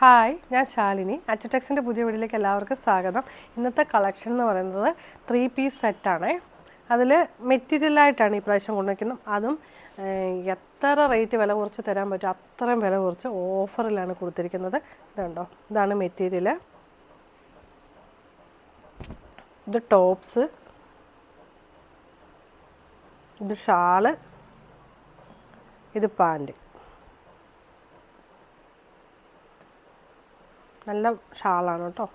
Hi ഞാൻ ശാലിനി. അച്ചടെക്സിന്റെ പുതിയ വീഡിയോയിലേക്ക് എല്ലാവർക്കും സ്വാഗതം. ഇന്നത്തെ കളക്ഷൻ എന്ന് പറയുന്നത് ത്രീ പീസ് സെറ്റാണ് അതിൽ മെറ്റീരിയലായിട്ടാണ് ഈ പ്രാവശ്യം കൊണ്ടുവയ്ക്കുന്നത്. അതും എത്ര റേറ്റ് വില കുറച്ച് തരാൻ പറ്റും അത്രയും വില കുറച്ച് ഓഫറിലാണ് കൊടുത്തിരിക്കുന്നത്. ഇതുണ്ടോ? ഇതാണ് മെറ്റീരിയൽ ഇത് ടോപ്സ് ഇത് ഷാൾ. ഇത് പാന്റ് നല്ല ഷാളാണ് കേട്ടോ.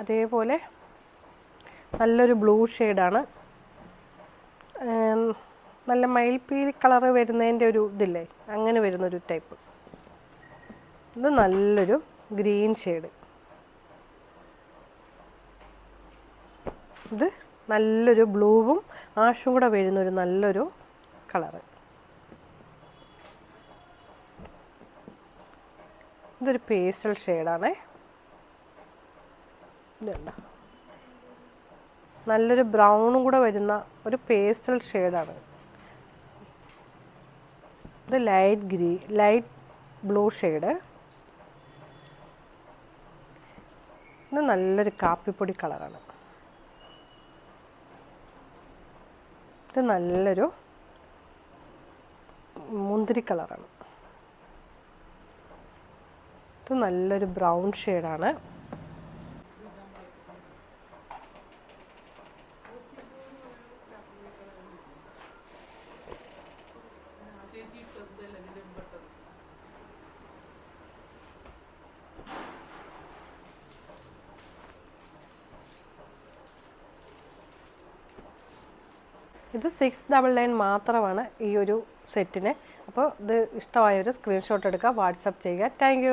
അതേപോലെ നല്ലൊരു ബ്ലൂ ഷെയ്ഡാണ്. നല്ല മയിൽപ്പീലി കളറ് വരുന്നതിന്റെ ഒരു ഇതില്ലേ അങ്ങനെ വരുന്നൊരു ടൈപ്പ്. ഇത് നല്ലൊരു ഗ്രീൻ ഷെയ്ഡ്. ഇത് നല്ലൊരു ബ്ലൂവും ആഷും കൂടെ വരുന്നൊരു നല്ലൊരു കളറ്. ഇതൊരു പേസ്റ്റൽ ഷെയ്ഡാണേ ഇതുണ്ട നല്ലൊരു ബ്രൗണും കൂടെ വരുന്ന ഒരു പേസ്റ്റൽ ഷെയ്ഡാണ് ഇത് light green light blue shade ഇത് നല്ലൊരു കാപ്പിപ്പൊടി കളറാണ്. ഇത് നല്ലൊരു മുന്തിരി കളറാണ്. ഇത് നല്ലൊരു ബ്രൗൺ ഷെയ്ഡാണ്. ഇത് സിക്സ് ഡബിൾ നയൻ മാത്രമാണ് ഈ ഒരു സെറ്റിന്. അപ്പോൾ ഇത് ഇഷ്ടമായൊരു സ്ക്രീൻഷോട്ട് എടുക്കുക വാട്സപ്പ് ചെയ്യുക. താങ്ക്